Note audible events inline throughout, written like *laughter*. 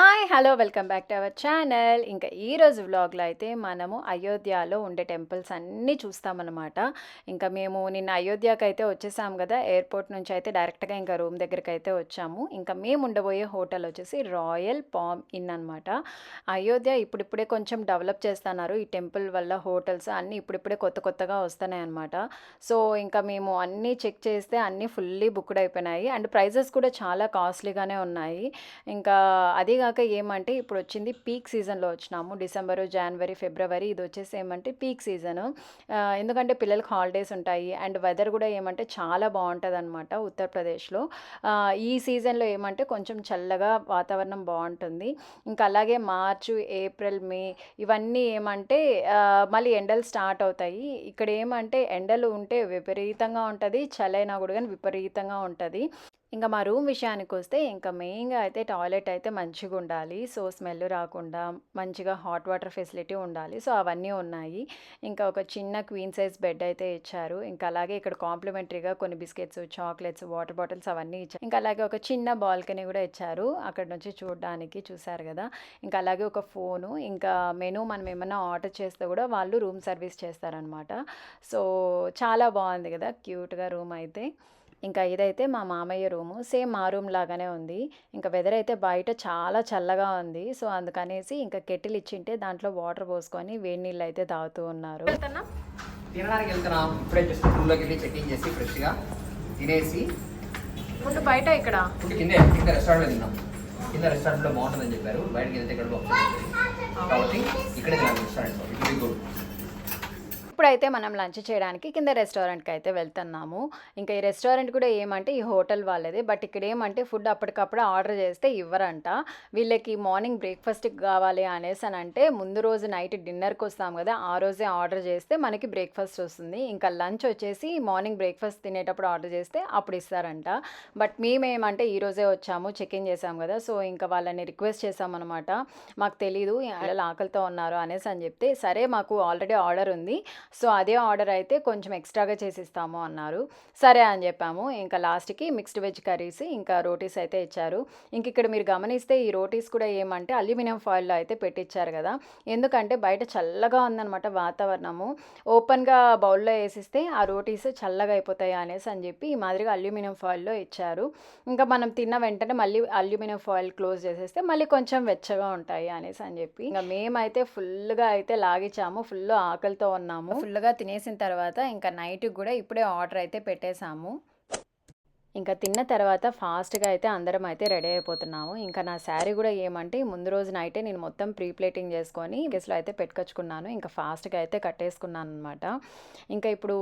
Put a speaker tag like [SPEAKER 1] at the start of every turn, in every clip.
[SPEAKER 1] Hi hello welcome back to our channel. ఇంకా ఈరోజు వ్లాగ్లో అయితే మనము అయోధ్యలో ఉండే టెంపుల్స్ అన్నీ చూస్తామన్నమాట. ఇంకా మేము నిన్న అయోధ్యకి అయితే వచ్చేసాము కదా ఎయిర్పోర్ట్ నుంచి అయితే డైరెక్ట్గా ఇంకా రూమ్ దగ్గరికి అయితే వచ్చాము. ఇంకా మేము ఉండబోయే హోటల్ వచ్చేసి రాయల్ పామ్ ఇన్ అనమాట అయోధ్య ఇప్పుడిప్పుడే కొంచెం డెవలప్ చేస్తున్నారు. ఈ టెంపుల్ వల్ల హోటల్స్ అన్నీ ఇప్పుడిప్పుడే కొత్త కొత్తగా వస్తున్నాయి అనమాట సో ఇంకా మేము అన్నీ చెక్ చేస్తే అన్నీ ఫుల్లీ బుక్డ్ అయిపోయినాయి. అండ్ ప్రైజెస్ కూడా చాలా కాస్ట్లీగానే ఉన్నాయి. ఇంకా అది దాకా ఏమంటే ఇప్పుడు వచ్చింది పీక్ సీజన్లో వచ్చినాము. డిసెంబరు జనవరి ఫిబ్రవరి ఇది వచ్చేసి ఏమంటే పీక్ సీజను. ఎందుకంటే పిల్లలకి హాలిడేస్ ఉంటాయి. అండ్ వెదర్ కూడా ఏమంటే చాలా బాగుంటుంది అనమాట ఉత్తరప్రదేశ్లో ఈ సీజన్లో ఏమంటే కొంచెం చల్లగా వాతావరణం బాగుంటుంది ఇంకా అలాగే మార్చు ఏప్రిల్ మే ఇవన్నీ ఏమంటే మళ్ళీ ఎండలు స్టార్ట్ అవుతాయి. ఇక్కడ ఏమంటే ఎండలు ఉంటే విపరీతంగా ఉంటుంది. చలైనా కూడా కానీ విపరీతంగా ఉంటుంది. ఇంకా మా రూమ్ విషయానికి వస్తే ఇంకా మెయిన్గా అయితే టాయిలెట్ అయితే మంచిగా ఉండాలి. సో స్మెల్ రాకుండా మంచిగా హాట్ వాటర్ ఫెసిలిటీ ఉండాలి. సో అవన్నీ ఉన్నాయి. ఇంకా ఒక చిన్న క్వీన్ సైజ్ బెడ్ అయితే ఇచ్చారు. ఇంకా అలాగే ఇక్కడ కాంప్లిమెంటరీగా కొన్ని బిస్కెట్స్ చాక్లెట్స్ వాటర్ బాటిల్స్ అవన్నీ ఇచ్చారు. ఇంకా అలాగే ఒక చిన్న బాల్కనీ కూడా ఇచ్చారు. అక్కడ నుంచి చూడడానికి చూసారు కదా. ఇంకా అలాగే ఒక ఫోను. ఇంకా మెనూ మనం ఏమైనా ఆర్డర్ చేస్తే కూడా వాళ్ళు రూమ్ సర్వీస్ చేస్తారనమాట సో చాలా బాగుంది కదా క్యూట్గా రూమ్ అయితే. ఇంకా ఇదైతే మా మామయ్య రూము. సేమ్ మా రూమ్ లాగానే ఉంది. ఇంకా వెదర్ అయితే బయట చాలా చల్లగా ఉంది. సో అందుకనేసి ఇంకా కెటిల్ ఇచ్చింటే దాంట్లో వాటర్ పోసుకొని వేడి నీళ్ళు అయితే తాగుతూ ఉన్నారు.
[SPEAKER 2] తినడానికి వెళ్తున్నాం. ఇప్పుడే జస్ట్ రూమ్లోకి వెళ్ళి చెక్కింగ్ చేసి ఫ్రెష్గా తినేసి
[SPEAKER 1] ముందు బయట ఇక్కడ?
[SPEAKER 2] ఫుడ్ కింద కింద రెస్టారెంట్లో తిన్నాం. కింద రెస్టారెంట్లో బాగుంటుందని చెప్పారు. బయటకి వెళ్తే ఇక్కడ బాగుంటుంది కాబట్టి ఇక్కడే తిన్నాం రెస్టారెంట్లో ఇట్ బి గుడ్
[SPEAKER 1] ఇప్పుడైతే మనం లంచ్ చేయడానికి కింద రెస్టారెంట్కి అయితే వెళ్తున్నాము. ఇంకా ఈ రెస్టారెంట్ కూడా ఏమంటే ఈ హోటల్ వాళ్ళది. బట్ ఇక్కడ ఏమంటే ఫుడ్ అప్పటికప్పుడు ఆర్డర్ చేస్తే ఇవ్వరంట. వీళ్ళకి మార్నింగ్ బ్రేక్ఫాస్ట్కి కావాలి అనేసి అని అంటే ముందు రోజు నైట్ డిన్నర్కి వస్తాం కదా ఆ రోజే ఆర్డర్ చేస్తే మనకి బ్రేక్ఫాస్ట్ వస్తుంది. ఇంకా లంచ్ వచ్చేసి మార్నింగ్ బ్రేక్ఫాస్ట్ తినేటప్పుడు ఆర్డర్ చేస్తే అప్పుడు ఇస్తారంట. బట్ మేమేమంటే ఈ రోజే వచ్చాము చెక్ ఇన్ చేసాం కదా. సో ఇంకా వాళ్ళని రిక్వెస్ట్ చేసామన్నమాట మాకు తెలీదు ఆకలితో ఉన్నారు అనేసి అని చెప్తే సరే మాకు ఆల్రెడీ ఆర్డర్ ఉంది. సో అదే ఆర్డర్ అయితే కొంచెం ఎక్స్ట్రాగా చేసిస్తాము అన్నారు. సరే అని చెప్పాము. ఇంకా లాస్ట్కి మిక్స్డ్ వెజ్ కర్రీస్ ఇంకా రోటీస్ అయితే ఇచ్చారు. ఇంక ఇక్కడ మీరు గమనిస్తే ఈ రోటీస్ కూడా ఏమంటే అల్యూమినియం ఫాయిల్లో అయితే పెట్టించారు కదా. ఎందుకంటే బయట చల్లగా ఉందన్నమాట వాతావరణము. ఓపెన్గా బౌల్లో వేసిస్తే ఆ రోటీస్ చల్లగా అయిపోతాయి అనేసి అని చెప్పి ఈ మాదిరిగా అల్యూమినియం ఫాయిల్లో ఇచ్చారు. ఇంకా మనం తిన్న వెంటనే మళ్ళీ అల్యూమినియం ఫాయిల్ క్లోజ్ చేసేస్తే మళ్ళీ కొంచెం వెచ్చగా ఉంటాయి అనేసి అని చెప్పి. ఇంకా మేమైతే ఫుల్గా అయితే లాగిచ్చాము. ఫుల్ ఆకలితో ఉన్నాము. ఫుల్గా తినేసిన తర్వాత ఇంకా నైట్ కూడా ఇప్పుడే ఆర్డర్ అయితే పెట్టేశాము. ఇంకా తిన్న తర్వాత ఫాస్ట్గా అయితే అందరం అయితే రెడీ అయిపోతున్నాము. ఇంకా నా శారీ కూడా ఏమంటే ముందు రోజు నైటే నేను మొత్తం ప్రీ ప్లేటింగ్ చేసుకొని గెస్లో అయితే పెట్టుకొచ్చుకున్నాను. ఇంకా ఫాస్ట్గా అయితే కట్టేసుకున్నాను అనమాట ఇంకా ఇప్పుడు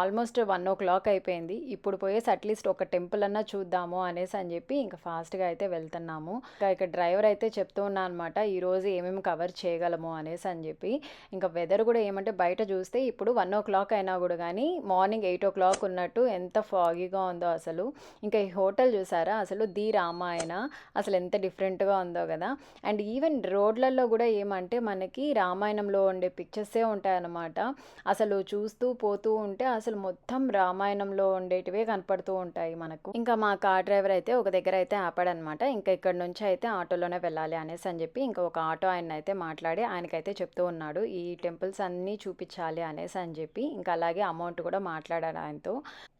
[SPEAKER 1] ఆల్మోస్ట్ వన్ ఓ క్లాక్ అయిపోయింది. ఇప్పుడు పోయేసి అట్లీస్ట్ ఒక టెంపుల్ అన్నా చూద్దాము అనేసి అని చెప్పి ఇంకా ఫాస్ట్గా అయితే వెళ్తున్నాము. ఇంకా ఇక్కడ డ్రైవర్ అయితే చెప్తూ ఉన్నా అనమాట ఈరోజు ఏమేమి కవర్ చేయగలము? అనేసి అని చెప్పి. ఇంకా వెదర్ కూడా ఏమంటే బయట చూస్తే ఇప్పుడు వన్ ఓ క్లాక్ అయినా కూడా కానీ మార్నింగ్ ఎయిట్ ఓ క్లాక్ ఉన్నట్టు ఎంత ఫాగీగా ఉందో అసలు. ఇంకా ఈ హోటల్ చూసారా? అసలు ది రామాయణ. అసలు ఎంత డిఫరెంట్గా ఉందో కదా. అండ్ ఈవెన్ రోడ్లలో కూడా ఏమంటే మనకి రామాయణంలో ఉండే పిక్చర్సే ఉంటాయన్నమాట. అసలు చూస్తూ పోతూ ఉంటే అసలు మొత్తం రామాయణంలో ఉండేటివే కనపడుతూ ఉంటాయి మనకు. ఇంకా మా కార్ డ్రైవర్ అయితే ఒక దగ్గర అయితే ఆపాడనమాట ఇంకా ఇక్కడ నుంచి అయితే ఆటోలోనే వెళ్ళాలి అనేసి అని చెప్పి ఇంకా ఒక ఆటో ఆయన అయితే మాట్లాడి ఆయనకైతే చెప్తూ ఉన్నాడు. ఈ టెంపుల్స్ అన్నీ చూపించాలి అనేసి అని చెప్పి. ఇంకా అలాగే అమౌంట్ కూడా మాట్లాడాడు ఆయనతో.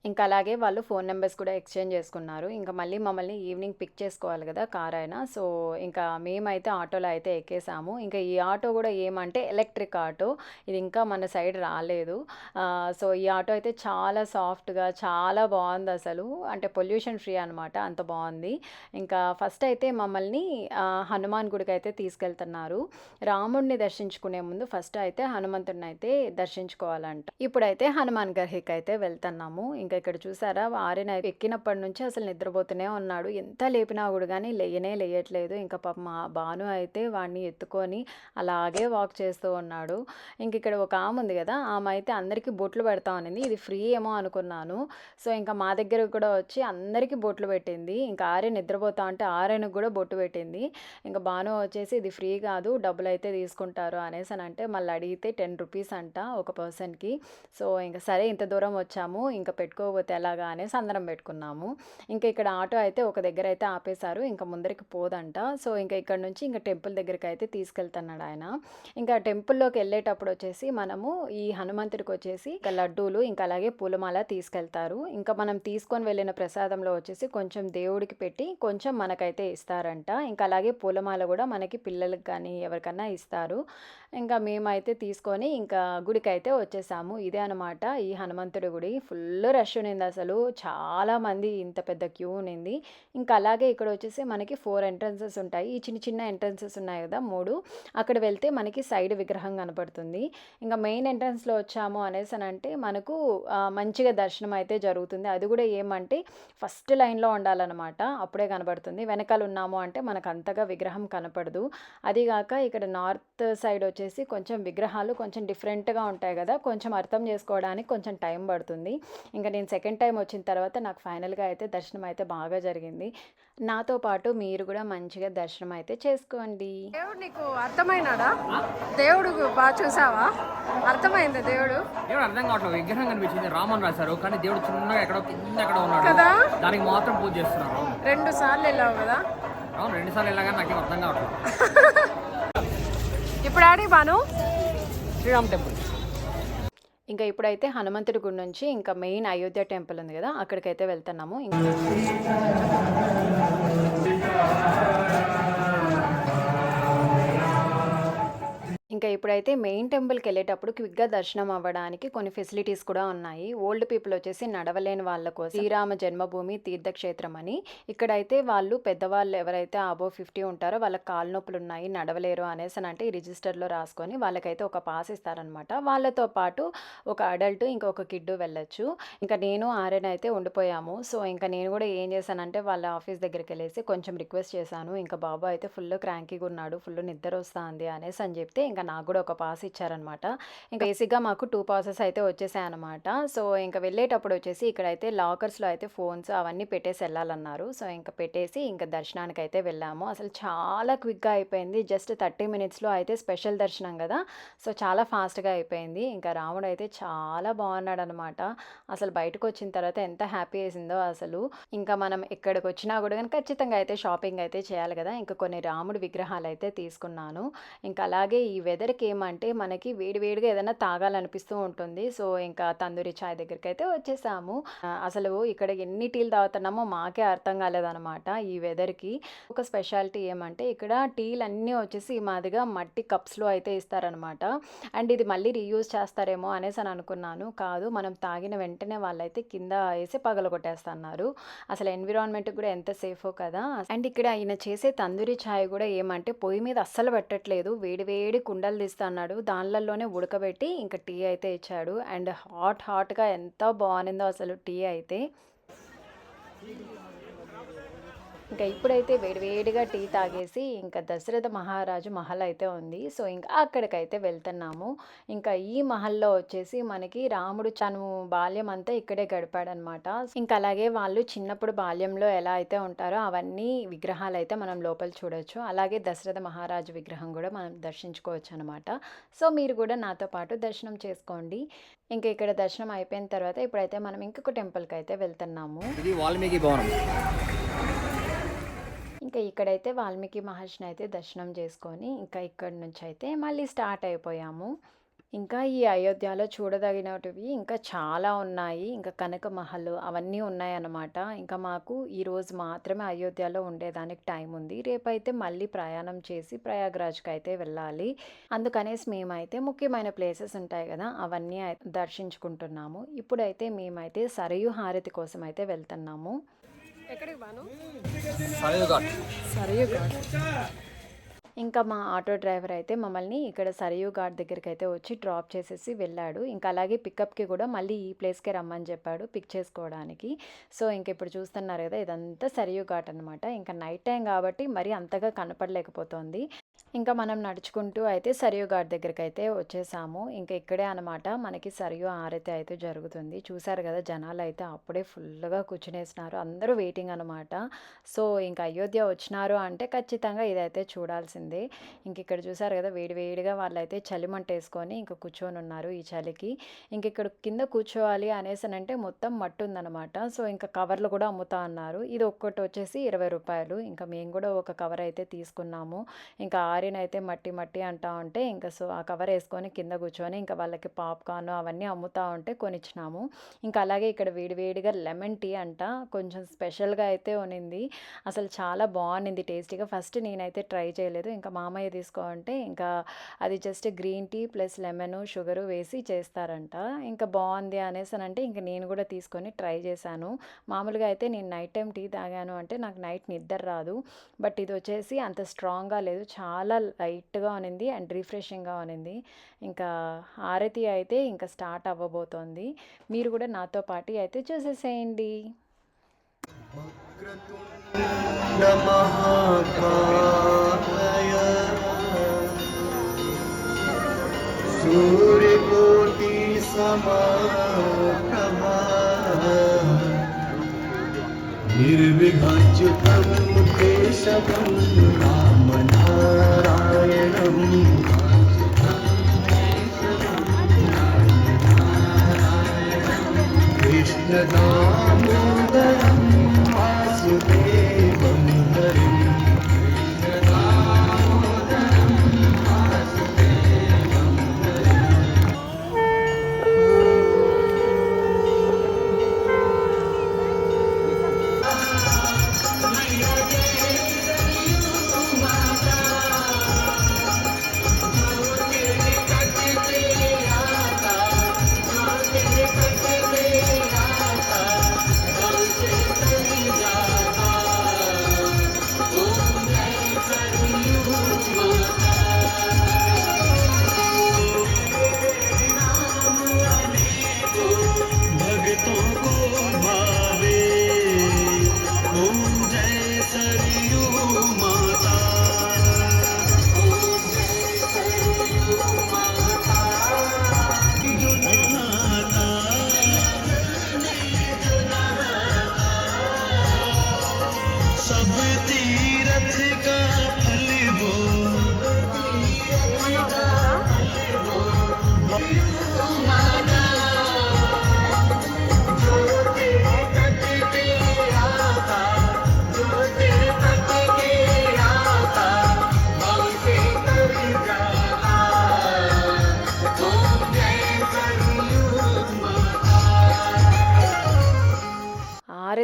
[SPEAKER 1] ఇంకా అలాగే వాళ్ళు ఫోన్ నెంబర్స్ కూడా ఎక్స్చేంజ్ చేసుకున్నారు. ఇంకా మళ్ళీ మమ్మల్ని ఈవినింగ్ పిక్ చేసుకోవాలి కదా కార్ అయినా. సో ఇంకా మేమైతే ఆటోలో అయితే ఎక్కేసాము. ఇంకా ఈ ఆటో కూడా ఏమంటే ఎలక్ట్రిక్ ఆటో. ఇది ఇంకా మన సైడ్ రాలేదు. సో ఈ ఆటో అయితే చాలా సాఫ్ట్గా చాలా బాగుంది అసలు. అంటే పొల్యూషన్ ఫ్రీ అనమాట అంత బాగుంది. ఇంకా ఫస్ట్ అయితే మమ్మల్ని హనుమాన్ గుడికి అయితే తీసుకెళ్తున్నారు. రాముడిని దర్శించుకునే ముందు ఫస్ట్ అయితే హనుమంతుడిని అయితే దర్శించుకోవాలంట. ఇప్పుడైతే హనుమాన్ గర్హికి అయితే వెళ్తున్నాము. ఇంకా ఇక్కడ చూసారా? ఆర్యన ఎక్కినప్పటి నుంచి అసలు నిద్రపోతూనే ఉన్నాడు. ఎంత లేపినా కూడా కానీ లేయనే లేయట్లేదు. ఇంకా పాప మా భాను అయితే వాడిని ఎత్తుకొని అలాగే వాక్ చేస్తూ ఉన్నాడు. ఇంక ఇక్కడ ఒక ఆమె ఉంది కదా ఆమె అయితే అందరికీ బొట్లు పెడతా ఉన్నింది. ఇది ఫ్రీ ఏమో అనుకున్నాను. సో ఇంకా మా దగ్గర కూడా వచ్చి అందరికీ బొట్లు పెట్టింది. ఇంకా ఆర్య నిద్రపోతా ఉంటే ఆర్యనకు కూడా బొట్టు పెట్టింది. ఇంకా భాను వచ్చేసి ఇది ఫ్రీ కాదు డబ్బులు అయితే తీసుకుంటారు అనేసి అని అంటే మళ్ళీ అడిగితే టెన్ రూపీస్ అంట ఒక పర్సన్కి. సో ఇంకా సరే ఇంత దూరం వచ్చాము. ఇంకా పెట్టుకో పెట్టుకోకపోతే ఎలాగా అనేసి అందరం పెట్టుకున్నాము. ఇంకా ఇక్కడ ఆటో అయితే ఒక దగ్గర అయితే ఆపేశారు. ఇంకా ముందరికి పోదంట. సో ఇంకా ఇక్కడ నుంచి ఇంకా టెంపుల్ దగ్గరికి అయితే తీసుకెళ్తున్నాడు ఆయన. ఇంకా టెంపుల్లోకి వెళ్ళేటప్పుడు వచ్చేసి మనము ఈ హనుమంతుడికి వచ్చేసి ఇంకా లడ్డూలు ఇంకా అలాగే పూలమాల తీసుకెళ్తారు. ఇంకా మనం తీసుకొని వెళ్ళిన ప్రసాదంలో వచ్చేసి కొంచెం దేవుడికి పెట్టి కొంచెం మనకైతే ఇస్తారంట. ఇంకా అలాగే పూలమాల కూడా మనకి పిల్లలకి కానీ ఎవరికన్నా ఇస్తారు. ఇంకా మేమైతే తీసుకొని ఇంకా గుడికి అయితే వచ్చేసాము. ఇదే అనమాట ఈ హనుమంతుడి గుడి. ఫుల్ రష్ ఉన్నింది అసలు. చాలామంది ఇంత పెద్ద క్యూ ఉన్నింది ఇంకా అలాగే ఇక్కడ వచ్చేసి మనకి ఫోర్ ఎంట్రన్సెస్ ఉంటాయి. ఈ చిన్న చిన్న ఎంట్రన్సెస్ ఉన్నాయి కదా మూడు. అక్కడ వెళ్తే మనకి సైడ్ విగ్రహం కనపడుతుంది. ఇంకా మెయిన్ ఎంట్రన్స్లో వచ్చాము అనేసి అని అంటే మనకు మంచిగా దర్శనం అయితే జరుగుతుంది. అది కూడా ఏమంటే ఫస్ట్ లైన్లో ఉండాలన్నమాట. అప్పుడే కనబడుతుంది వెనకాల ఉన్నాము అంటే మనకు అంతగా విగ్రహం కనపడదు. అదిగాక ఇక్కడ నార్త్ సైడ్ వచ్చేసి కొంచెం విగ్రహాలు కొంచెం డిఫరెంట్గా ఉంటాయి కదా. కొంచెం అర్థం చేసుకోవడానికి కొంచెం టైం పడుతుంది. ఇంకా నేను సెకండ్ టైం వచ్చిన తర్వాత నాకు ఫైనల్గా అయితే దర్శనం అయితే బాగా జరిగింది. నాతో పాటు మీరు కూడా మంచిగా దర్శనం అయితే చేసుకోండి.
[SPEAKER 3] దేవుడు నీకు అర్థమైనాడా? దేవుడు బాగా చూసావా? అర్థమైంది దేవుడు.
[SPEAKER 2] దేవుడు అర్థం కావట్లేదు. విగ్రహం కనిపించింది. రామన్ రాశారు. కానీ దేవుడు చిన్నగా ఎక్కడో కింద ఎక్కడో ఉన్నాడు.
[SPEAKER 3] కదా?
[SPEAKER 2] దానికి మాత్రం పూజ చేస్తున్నారు
[SPEAKER 3] రెండు సార్లు వెళ్ళావు కదా?
[SPEAKER 2] అవును రెండు సార్లు వెళ్ళగా నాకేం అర్థం కావట్లేదు. *laughs*
[SPEAKER 3] ఇప్పుడు ఆడి బాను.
[SPEAKER 2] శ్రీరామ్ టెంపుల్.
[SPEAKER 1] ఇంకా ఇప్పుడైతే హనుమంతుడి గుడి నుంచి ఇంకా మెయిన్ అయోధ్య టెంపుల్ ఉంది కదా అక్కడికైతే వెళ్తున్నాము. ఇంకా ఇంకా ఇప్పుడైతే మెయిన్ టెంపుల్కి వెళ్ళేటప్పుడు క్విక్గా దర్శనం అవ్వడానికి కొన్ని ఫెసిలిటీస్ కూడా ఉన్నాయి. ఓల్డ్ పీపుల్ వచ్చేసి నడవలేని వాళ్ళ కోసం శ్రీరామ జన్మభూమి తీర్థక్షేత్రం అని. ఇక్కడైతే వాళ్ళు పెద్దవాళ్ళు ఎవరైతే అబో ఫిఫ్టీ ఉంటారో వాళ్ళకి కాలు నొప్పులు ఉన్నాయి నడవలేరు అనేసి అని అంటే ఈ రిజిస్టర్లో రాసుకొని వాళ్ళకైతే ఒక పాస్ ఇస్తారనమాట వాళ్ళతో పాటు ఒక అడల్ట్ ఇంకా ఒక కిడ్ వెళ్ళొచ్చు. ఇంకా నేను ఆర్యన్ అయితే ఉండిపోయాము. సో ఇంకా నేను కూడా ఏం చేశానంటే వాళ్ళ ఆఫీస్ దగ్గరికి వెళ్ళేసి కొంచెం రిక్వెస్ట్ చేశాను. ఇంకా బాబు అయితే ఫుల్ క్రాంకీగా ఉన్నాడు ఫుల్ నిద్ర వస్తుంది అనేసి అని చెప్తే ఇంకా నాకు కూడా ఒక పాస్ ఇచ్చారనమాట. ఇంకా బేసిక్గా మాకు టూ పాసెస్ అయితే వచ్చేసాయి అనమాట సో ఇంకా వెళ్ళేటప్పుడు వచ్చేసి ఇక్కడైతే లాకర్స్లో అయితే ఫోన్స్ అవన్నీ పెట్టేసి వెళ్ళాలన్నారు. సో ఇంకా పెట్టేసి ఇంకా దర్శనానికి అయితే వెళ్ళాము. అసలు చాలా క్విక్గా అయిపోయింది. జస్ట్ థర్టీ మినిట్స్లో అయితే స్పెషల్ దర్శనం కదా. సో చాలా ఫాస్ట్గా అయిపోయింది. ఇంకా రాముడు అయితే చాలా బాగున్నాడు అనమాట అసలు బయటకు వచ్చిన తర్వాత ఎంత హ్యాపీ వేసిందో అసలు. ఇంకా మనం ఎక్కడికి వచ్చినా కూడా కానీ ఖచ్చితంగా అయితే షాపింగ్ అయితే చేయాలి కదా. ఇంకా కొన్ని రాముడి విగ్రహాలు అయితే తీసుకున్నాను. ఇంకా అలాగే ఈ వెదర్కి ఏమంటే మనకి వేడి వేడిగా ఏదైనా తాగాలనిపిస్తూ ఉంటుంది. సో ఇంకా తందూరి చాయ్ దగ్గరికి అయితే వచ్చేసాము అసలు ఇక్కడ ఎన్ని టీలు తాగుతున్నామో మాకే అర్థం కాలేదన్నమాట ఈ వెదర్కి. ఒక స్పెషాలిటీ ఏమంటే ఇక్కడ టీలు అన్నీ వచ్చేసి ఈ మాదిరిగా మట్టి కప్స్లో అయితే ఇస్తారనమాట అండ్ ఇది మళ్ళీ రీయూజ్ చేస్తారేమో అనేసి అని అనుకున్నాను. కాదు మనం తాగిన వెంటనే వాళ్ళైతే కింద వేసి పగలగొట్టేస్తున్నారు. అసలు ఎన్విరాన్మెంట్ కూడా ఎంత సేఫో కదా. అండ్ ఇక్కడ ఆయన చేసే తందూరి ఛాయ్ కూడా ఏమంటే పొయ్యి మీద అస్సలు పెట్టట్లేదు. వేడి వేడి ముక్కలు తీస్తా అన్నాడు. దానిలలోనే ఉడకబెట్టి ఇంకా టీ అయితే ఇచ్చాడు. అండ్ హాట్ హాట్గా ఎంత బాగుందో అసలు టీ అయితే. ఇంకా ఇప్పుడైతే వేడివేడిగా టీ తాగేసి ఇంకా దశరథ మహారాజు మహల్ అయితే ఉంది. సో ఇంకా అక్కడికైతే వెళ్తున్నాము. ఇంకా ఈ మహల్లో వచ్చేసి మనకి రాముడు తను బాల్యం అంతా ఇక్కడే గడిపాడనమాట. ఇంకా అలాగే వాళ్ళు చిన్నప్పుడు బాల్యంలో ఎలా అయితే ఉంటారో అవన్నీ విగ్రహాలు అయితే మనం లోపల చూడొచ్చు. అలాగే దశరథ మహారాజు విగ్రహం కూడా మనం దర్శించుకోవచ్చు అనమాట. సో మీరు కూడా నాతో పాటు దర్శనం చేసుకోండి. ఇంకా ఇక్కడ దర్శనం అయిపోయిన తర్వాత ఇప్పుడైతే మనం ఇంకొక టెంపుల్కి అయితే వెళ్తున్నాము.
[SPEAKER 2] ఇది వాల్మీకి భవనం.
[SPEAKER 1] ఇంకా ఇక్కడైతే వాల్మీకి మహర్షిని అయితే దర్శనం చేసుకొని ఇంకా ఇక్కడ నుంచి అయితే మళ్ళీ స్టార్ట్ అయిపోయాము. ఇంకా ఈ అయోధ్యలో చూడదగినటివి ఇంకా చాలా ఉన్నాయి. ఇంకా కనక మహల్ అవన్నీ ఉన్నాయన్నమాట. ఇంకా మాకు ఈరోజు మాత్రమే అయోధ్యలో ఉండేదానికి టైం ఉంది. రేపైతే మళ్ళీ ప్రయాణం చేసి ప్రయాగ్రాజ్కి అయితే వెళ్ళాలి. అందుకనేసి మేమైతే ముఖ్యమైన ప్లేసెస్ ఉంటాయి కదా అవన్నీ దర్శించుకుంటున్నాము. ఇప్పుడైతే మేమైతే సరయు హారతి కోసం అయితే వెళ్తున్నాము.
[SPEAKER 3] ఎక్కడికి బాను?
[SPEAKER 2] సరయు ఘాట్
[SPEAKER 3] సరియు
[SPEAKER 1] ఇంకా మా ఆటో డ్రైవర్ అయితే మమ్మల్ని ఇక్కడ సరియు ఘాట్ దగ్గరికి అయితే వచ్చి డ్రాప్ చేసేసి వెళ్ళాడు. ఇంకా అలాగే పికప్కి కూడా మళ్ళీ ఈ ప్లేస్కే రమ్మని చెప్పాడు పిక్ చేసుకోవడానికి. సో ఇంక ఇప్పుడు చూస్తున్నారు కదా ఇదంతా సరియు ఘాట్ అనమాట ఇంకా నైట్ టైం కాబట్టి మరీ అంతగా కనపడలేకపోతుంది. ఇంకా మనం నడుచుకుంటూ అయితే సరియు ఘాట్ దగ్గరికి అయితే వచ్చేసాము. ఇంకా ఇక్కడే అనమాట మనకి సరియు ఆరతి అయితే జరుగుతుంది. చూసారు కదా జనాలు అయితే అప్పుడే ఫుల్గా కూర్చునేసినారు. అందరూ వెయిటింగ్ అనమాట సో ఇంకా అయోధ్య వచ్చినారు అంటే ఖచ్చితంగా ఇదైతే చూడాల్సిందే. ఇంక ఇక్కడ చూసారు కదా వేడి వేడిగా వాళ్ళైతే చలిమంట వేసుకొని ఇంకా కూర్చొని ఉన్నారు ఈ చలికి. ఇంక ఇక్కడ కింద కూర్చోవాలి అనేసనంటే మొత్తం మట్టి ఉందన్నమాట. సో ఇంకా కవర్లు కూడా అమ్ముతా అన్నారు. ఇది ఒక్కటి వచ్చేసి ఇరవై రూపాయలు. ఇంకా మేము కూడా ఒక కవర్ అయితే తీసుకున్నాము. ఇంకా భార్యను అయితే మట్టి మట్టి అంటా ఉంటే ఇంకా సో ఆ కవర్ వేసుకొని కింద కూర్చొని ఇంకా వాళ్ళకి పాప్కార్న్ అవన్నీ అమ్ముతా ఉంటే కొనిచ్చినాము. ఇంకా అలాగే ఇక్కడ వేడివేడిగా లెమన్ టీ అంట కొంచెం స్పెషల్గా అయితే ఉన్నింది. అసలు చాలా బాగుంది టేస్టీగా. ఫస్ట్ నేనైతే ట్రై చేయలేదు. ఇంకా మామయ్య తీసుకోంటే ఇంకా అది just green tea plus lemon sugar వేసి చేస్తారంట. ఇంకా బాగుంది అనేసి అని అంటే ఇంకా నేను కూడా తీసుకొని ట్రై చేశాను. మామూలుగా అయితే నేను నైట్ టైం టీ తాగాను అంటే నాకు నైట్ నిద్ర రాదు. బట్ ఇది వచ్చేసి అంత స్ట్రాంగ్గా లేదు. చాలా లైట్గా ఉన్నింది అండ్ రిఫ్రెషింగ్గా ఉన్నింది ఇంకా హారతి అయితే ఇంకా స్టార్ట్ అవ్వబోతోంది మీరు కూడా నాతో పాటు అయితే చూసేసేయండి
[SPEAKER 4] महाकाय सूर्यकोटि समाप्रभा निर्विभाच्युतं केशवं रामनारायणम् कृष्णदामोदरं वासुदेवं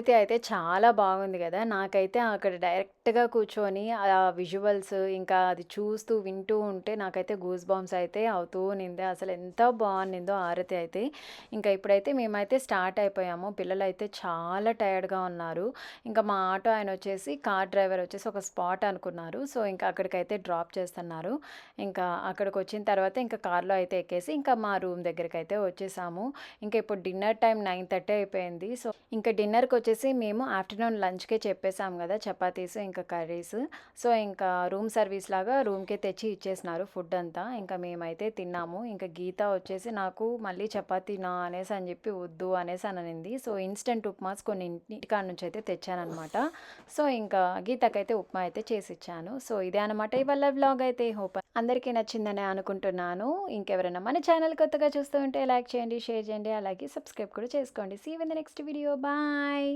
[SPEAKER 1] హారతి అయితే చాలా బాగుంది కదా. నాకైతే అక్కడ డైరెక్ట్ కరెక్ట్గా కూర్చొని ఆ విజువల్స్ ఇంకా అది చూస్తూ వింటూ ఉంటే నాకైతే గూస్ బాంబ్స్ అయితే అవుతూ నిందే. అసలు ఎంత బాగుండిందో ఆరతి అయితే. ఇంకా ఇప్పుడైతే మేమైతే స్టార్ట్ అయిపోయాము. పిల్లలు అయితే చాలా టైర్డ్గా ఉన్నారు. ఇంకా మా ఆటో ఆయన వచ్చేసి కార్ డ్రైవర్ వచ్చేసి ఒక స్పాట్ అనుకున్నారు. సో ఇంకా అక్కడికైతే డ్రాప్ చేస్తున్నారు. ఇంకా అక్కడికి వచ్చిన తర్వాత ఇంకా కార్లో అయితే ఎక్కేసి ఇంకా మా రూమ్ దగ్గరికి అయితే వచ్చేసాము. ఇంకా ఇప్పుడు డిన్నర్ టైం నైన్ థర్టీ అయిపోయింది. సో ఇంకా డిన్నర్కి వచ్చేసి మేము ఆఫ్టర్నూన్ లంచ్కే చెప్పేసాము కదా చపాతీస్. ఇంకా కర్రీస్. సో ఇంకా రూమ్ సర్వీస్ లాగా రూమ్కే తెచ్చి ఇచ్చేసినారు ఫుడ్ అంతా ఇంకా మేమైతే తిన్నాము. ఇంకా గీత వచ్చేసి నాకు మళ్ళీ చపాతీ నా అనేసి అని చెప్పి వద్దు అనేసి అనింది సో ఇన్స్టెంట్ ఉప్మాస్ కొన్ని ఇంటికాడ నుంచి అయితే తెచ్చానమాట సో ఇంకా గీతకైతే ఉప్మా అయితే చేసి ఇచ్చాను సో ఇదే అనమాట ఇవాళ బ్లాగ్ అయితే. హోప్ అందరికీ నచ్చిందని అనుకుంటున్నాను. ఇంకెవరైనా మన ఛానల్ కొత్తగా చూస్తూ ఉంటే లైక్ చేయండి షేర్ చేయండి. అలాగే సబ్స్క్రైబ్ కూడా చేసుకోండి. See in the next video bye